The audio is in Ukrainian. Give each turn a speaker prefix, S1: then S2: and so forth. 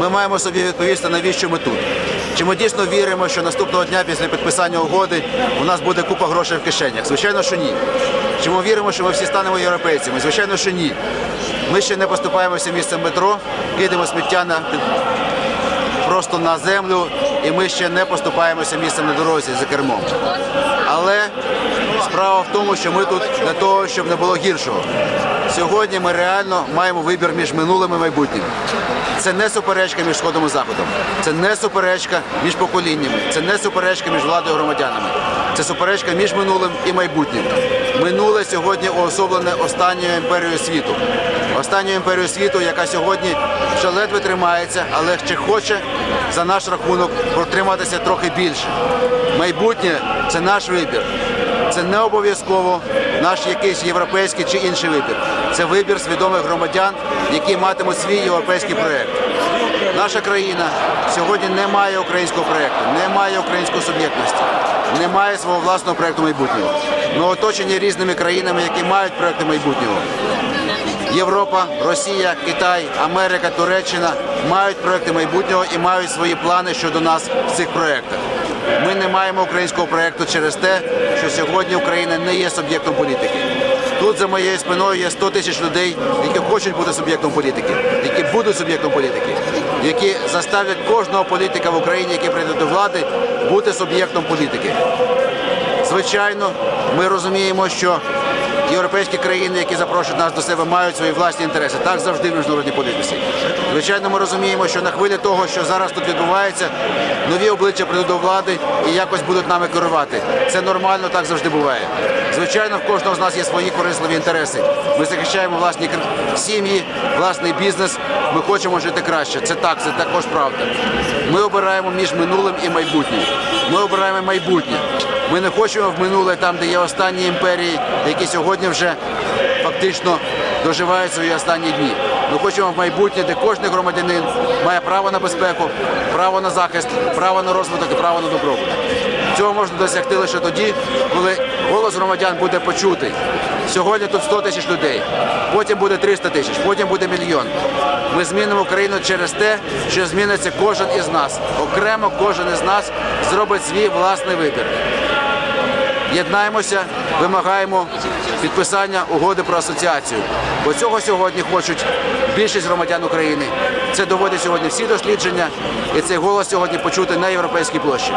S1: ми маємо собі відповісти, навіщо ми тут. Чи ми дійсно віримо, що наступного дня після підписання угоди у нас буде купа грошей в кишенях? Звичайно, що ні. Чи ми віримо, що ми всі станемо європейцями? Звичайно, що ні. Ми ще не поступаємося місцем метро, кидаємо сміття на просто на землю, і ми ще не поступаємося місцем на дорозі за кермом. Але справа в тому, що ми тут для того, щоб не було гіршого. Сьогодні ми реально маємо вибір між минулим і майбутнім. Це не суперечка між сходом і заходом, це не суперечка між поколіннями, це не суперечка між владою і громадянами. Це суперечка між минулим і майбутнім. Минуле сьогодні уособлене останньою імперією світу. Останньою імперією світу, яка сьогодні ще ледве тримається, але ще хоче за наш рахунок протриматися трохи більше. Майбутнє це наш вибір. Це не обов'язково наш якийсь європейський чи інший вибір. Це вибір свідомих громадян, які матимуть свій європейський проєкт. Наша країна сьогодні не має українського проєкту, не має української суб'єктності, не має свого власного проєкту майбутнього. Ми оточені різними країнами, які мають проєкти майбутнього. Європа, Росія, Китай, Америка, Туреччина мають проекти майбутнього і мають свої плани щодо нас в цих проєктах. Ми не маємо українського проєкту через те, що сьогодні Україна не є суб'єктом політики. Тут за моєю спиною є 100 тисяч людей, які хочуть бути суб'єктом політики, які будуть суб'єктом політики, які заставлять кожного політика в Україні, який прийде до влади, бути суб'єктом політики. Звичайно, ми розуміємо, що європейські країни, які запрошують нас до себе, мають свої власні інтереси. Так завжди в міжнародній політиці. Звичайно, ми розуміємо, що на хвилі того, що зараз тут відбувається, нові обличчя прийдуть до влади і якось будуть нами керувати. Це нормально, так завжди буває. Звичайно, в кожного з нас є свої корисливі інтереси. Ми захищаємо власні сім'ї, власний бізнес. Ми хочемо жити краще. Це так, це також правда. Ми обираємо між минулим і майбутнім. Ми обираємо майбутнє. Ми не хочемо в минуле там, де є останні імперії, які сьогодні вже фактично доживають свої останні дні. Ми хочемо в майбутнє, де кожен громадянин має право на безпеку, право на захист, право на розвиток і право на добробут. Цього можна досягти лише тоді, коли голос громадян буде почутий. Сьогодні тут 100 тисяч людей, потім буде 300 тисяч, потім буде мільйон. Ми змінимо країну через те, що зміниться кожен із нас. Окремо кожен із нас зробить свій власний вибір. Єднаємося, вимагаємо підписання угоди про асоціацію. Бо цього сьогодні хочуть більшість громадян України. Це доводять сьогодні всі дослідження, і цей голос сьогодні почути на європейській площі.